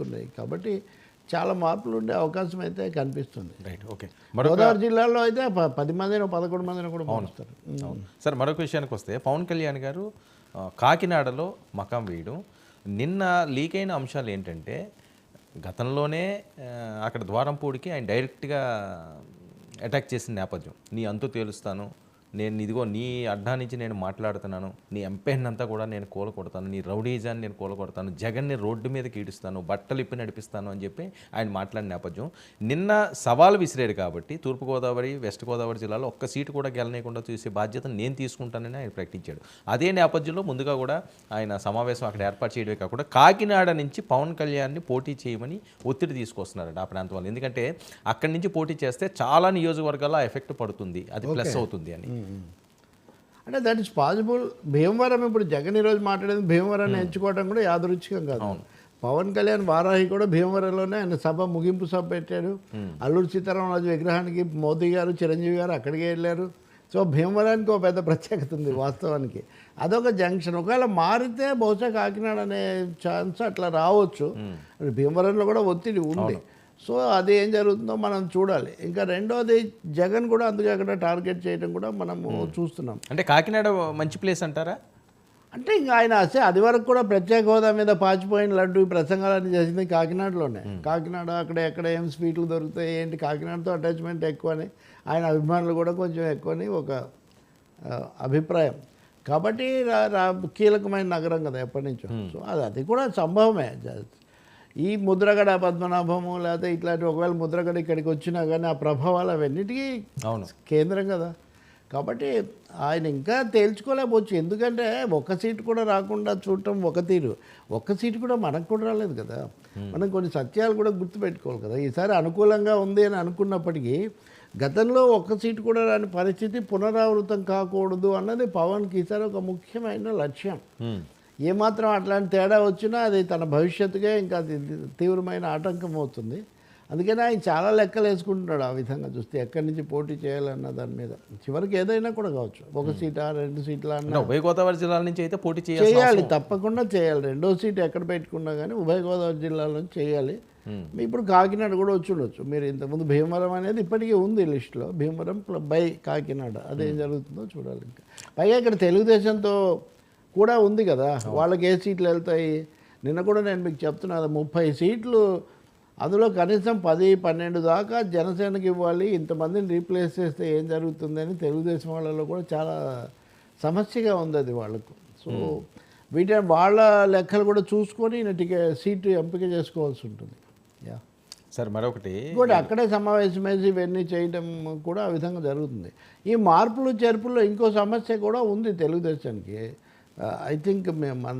వస్తున్నాయి. కాబట్టి చాలా మార్పులు ఉండే అవకాశం అయితే కనిపిస్తుంది. రైట్ ఓకే గోదావరి జిల్లాలో అయితే పది మందినో పదకొండు మందినో కూడా మారుస్తారు సార్ మరొక విషయానికి వస్తే పవన్ కళ్యాణ్ గారు కాకినాడలో మకాం వేయడం. నిన్న లీక్ అయిన అంశాలు ఏంటంటే గతంలోనే అక్కడ ద్వారంపూడికి ఆయన డైరెక్ట్గా అటాక్ చేసిన నేపథ్యం. నీ అంతు తేలుస్తాను నేను ఇదిగో నీ అడ్డా నుంచి నేను మాట్లాడుతున్నాను నీ ఎంపైన్ అంతా కూడా నేను కూల కొడతాను నీ రౌడీజాన్ని నేను కూల కొడతాను జగన్ని రోడ్డు మీదకి ఈడుస్తాను బట్టలు ఇప్పి నడిపిస్తాను అని చెప్పి ఆయన మాట్లాడిన నేపథ్యం. నిన్న సవాల్ విసిరాడు కాబట్టి తూర్పుగోదావరి వెస్ట్ గోదావరి జిల్లాలో ఒక్క సీటు కూడా గెలనేయకుండా చూసే బాధ్యత నేను తీసుకుంటానని ఆయన ప్రకటించాడు. అదే నేపథ్యంలో ముందుగా కూడా ఆయన సమావేశం అక్కడ ఏర్పాటు చేయడమే కాకుండా కాకినాడ నుంచి పవన్ కళ్యాణ్ని పోటీ చేయమని ఒత్తిడి తీసుకొస్తున్నారట ఆ ప్రాంతం వాళ్ళు ఎందుకంటే అక్కడి నుంచి పోటీ చేస్తే చాలా నియోజకవర్గాల్లో ఆ ఎఫెక్ట్ పడుతుంది అది ప్లస్ అవుతుంది అని. అంటే దట్ ఇస్ పాసిబుల్ భీమవరం ఇప్పుడు జగన్ ఈరోజు మాట్లాడేది. భీమవరాన్ని ఎంచుకోవడం కూడా యాదృచ్ఛికం కాదు. పవన్ కళ్యాణ్ వారాహి కూడా భీమవరంలోనే ఆయన సభ ముగింపు సభ పెట్టాడు. అల్లూరు సీతారామరాజు విగ్రహానికి మోదీ గారు చిరంజీవి గారు అక్కడికి వెళ్ళారు. సో భీమవరానికి ఒక పెద్ద ప్రత్యేకత ఉంది వాస్తవానికి. అదొక జంక్షన్. ఒకవేళ మారితే బహుశా కాకినాడ అనే ఛాన్స్ అట్లా రావచ్చు. భీమవరంలో కూడా ఒత్తిడి ఉంది. సో అది ఏం జరుగుతుందో మనం చూడాలి. ఇంకా రెండోది జగన్ కూడా అందుకే అక్కడ టార్గెట్ చేయడం కూడా మనము చూస్తున్నాం. అంటే కాకినాడ మంచి ప్లేస్ అంటారా? అంటే ఇంకా ఆయన అసే అది వరకు కూడా ప్రత్యేక హోదా మీద పాచిపోయిన లడ్డు ఈ ప్రసంగాలన్నీ చేసింది కాకినాడలోనే. కాకినాడ అక్కడ ఎక్కడ ఏం స్వీట్లు దొరుకుతాయి ఏంటి కాకినాడతో అటాచ్మెంట్ ఎక్కువని ఆయన అభిమానులు కూడా కొంచెం ఎక్కువని ఒక అభిప్రాయం. కాబట్టి కీలకమైన నగరం కదా ఎప్పటి నుంచో. సో అది అది కూడా సంభవమే. ఈ ముద్రగడ పద్మనాభము లేకపోతే ఇట్లాంటి ఒకవేళ ముద్రగడ ఇక్కడికి వచ్చినా కానీ ఆ ప్రభావాలు అవన్నిటికీ అవును. కేంద్రం కదా. కాబట్టి ఆయన ఇంకా తేల్చుకోలేకపోవచ్చు. ఎందుకంటే ఒక్క సీటు కూడా రాకుండా చూడటం ఒక తీరు. ఒక్క సీటు కూడా మనకు కూడా రాలేదు కదా. మనం కొన్ని సత్యాలు కూడా గుర్తుపెట్టుకోవాలి కదా. ఈసారి అనుకూలంగా ఉంది అని అనుకున్నప్పటికీ గతంలో ఒక్క సీటు కూడా రాని పరిస్థితి పునరావృతం కాకూడదు అన్నది పవన్కి ఈసారి ఒక ముఖ్యమైన లక్ష్యం. ఏమాత్రం అట్లాంటి తేడా వచ్చినా అది తన భవిష్యత్తుకే ఇంకా తీవ్రమైన ఆటంకం అవుతుంది. అందుకని ఆయన చాలా లెక్కలు వేసుకుంటున్నాడు ఆ విధంగా చూస్తే ఎక్కడి నుంచి పోటీ చేయాలన్న దాని మీద. చివరికి ఏదైనా కూడా కావచ్చు. ఒక సీటా రెండు సీట్లా ఉభయ గోదావరి జిల్లాల నుంచి అయితే పోటీ చేయాలి తప్పకుండా చేయాలి. రెండో సీట్ ఎక్కడ పెట్టుకున్నా కానీ ఉభయ గోదావరి జిల్లాల నుంచి చేయాలి. ఇప్పుడు కాకినాడ కూడా వచ్చి ఉండొచ్చు. మీరు ఇంతకుముందు భీమవరం అనేది ఇప్పటికీ ఉంది లిస్టులో భీమవరం బై కాకినాడ. అదేం జరుగుతుందో చూడాలి ఇంకా. పైగా ఇక్కడ తెలుగుదేశంతో కూడా ఉంది కదా. వాళ్ళకి ఏ సీట్లు వెళ్తాయి? నిన్న కూడా నేను మీకు చెప్తున్నా ముప్పై సీట్లు అందులో కనీసం పది పన్నెండు దాకా జనసేనకి ఇవ్వాలి. ఇంతమందిని రీప్లేస్ చేస్తే ఏం జరుగుతుందని తెలుగుదేశం వాళ్ళలో కూడా చాలా సమస్యగా ఉంది అది వాళ్ళకు. సో వీటి వాళ్ళ లెక్కలు కూడా చూసుకొని టికెట్ సీటు ఎంపిక చేసుకోవాల్సి ఉంటుంది. యా. సార్ మరొకటి. ఇంకోటి అక్కడే సమావేశమేసి ఇవన్నీ చేయడం కూడా ఆ విధంగా జరుగుతుంది. ఈ మార్పులు చేర్పుల్లో ఇంకో సమస్య కూడా ఉంది తెలుగుదేశానికి. Uh, I think I'm a man.